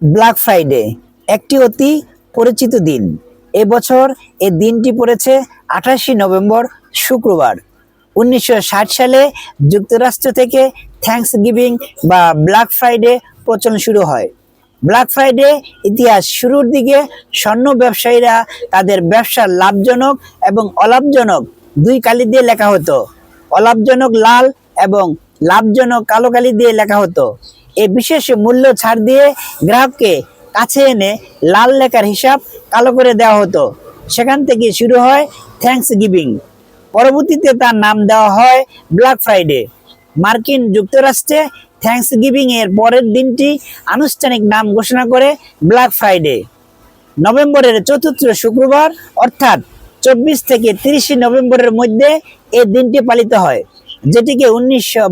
Black Friday, একটি অতি পরিচিত দিন। এবছর এ দিনটি পড়েছে আঠাশে নভেম্বর, শুক্রবার। উনিশশো ষাট সালে যুক্তরাষ্ট্র থেকে থ্যাঙ্কস গিভিং বা ব্ল্যাক ফ্রাইডে প্রচলন শুরু হয়। ব্ল্যাক ফ্রাইডে ইতিহাস শুরুর দিকে স্বর্ণ ব্যবসায়ীরা তাদের ব্যবসা লাভজনক এবং অলাভজনক দুই কালি দিয়ে লেখা হতো। অলাভজনক লাল এবং লাভজনক কালো কালি দিয়ে লেখা হতো। এই বিশেষ মূল্য ছাড় দিয়ে গ্রাহককে কাছে এনে লাল লেখার হিসাব কালো করে দেওয়া হতো। সেখান থেকে শুরু হয় থ্যাঙ্কস গিভিং পরবর্তীতে তার নাম দেওয়া হয় ব্ল্যাক ফ্রাইডে মার্কিন যুক্তরাষ্ট্রে থ্যাঙ্কস গিভিং এর পরের দিনটি আনুষ্ঠানিক নাম ঘোষণা করে ব্ল্যাক ফ্রাইডে নভেম্বরের চতুর্থ শুক্রবার, অর্থাৎ চব্বিশ থেকে তিরিশে নভেম্বরের মধ্যে এই দিনটি পালিত হয়, যেটিকে উনিশশো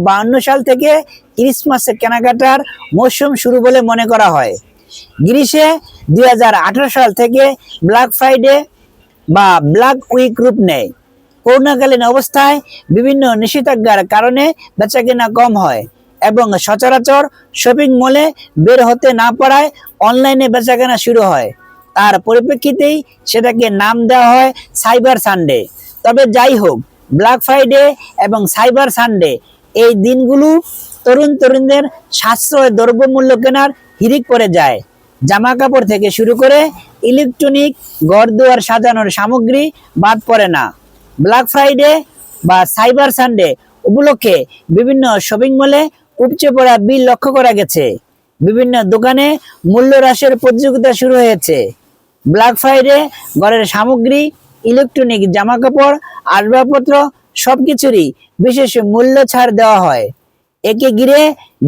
সাল থেকে ক্রিসমাসের কেনাকাটার মৌসুম শুরু বলে মনে করা হয়। গ্রীষে দুই সাল থেকে ব্ল্যাক ফ্রাইডে বা ব্ল্যাক উইক রূপ নেয়। করোনাকালীন অবস্থায় বিভিন্ন নিষেধাজ্ঞার কারণে বেচাকেনা কম হয় এবং সচরাচর শপিং মলে বের হতে না পারায় অনলাইনে বেচাকেনা শুরু হয়। তার পরিপ্রেক্ষিতেই সেটাকে নাম দেওয়া হয় সাইবার সানডে তবে যাই হোক ব্ল্যাক ফ্রাইডে এবং সাইবার সানডে এই দিনগুলো তরুণ তরুণদের সাশ্রয় দ্রব্যমূল্য কেনার হিরিক পড়ে যায়। জামা কাপড় থেকে শুরু করে ইলেকট্রনিক ঘর দুয়ার সাজানোর সামগ্রী বাদ পড়ে না। ব্ল্যাক ফ্রাইডে বা সাইবার সানডে উপলক্ষে বিভিন্ন শপিং মলে উপচে পড়া বিল লক্ষ্য করা গেছে। বিভিন্ন দোকানে মূল্য হ্রাসের প্রতিযোগিতা শুরু হয়েছে। ব্ল্যাক ফ্রাইডে ঘরের সামগ্রী, ইলেকট্রনিক জামা কাপড় আসবাবপত্র সবকিছুরই বিশেষ মূল্য ছাড় দেওয়া হয়। একে ঘিরে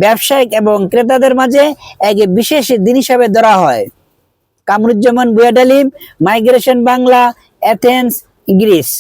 ব্যবসায়িক এবং ক্রেতাদের মাঝে একে বিশেষ দিন হিসাবে ধরা হয়। Kamruzzaman Buadalim, migration Bangla, Athens, Greece.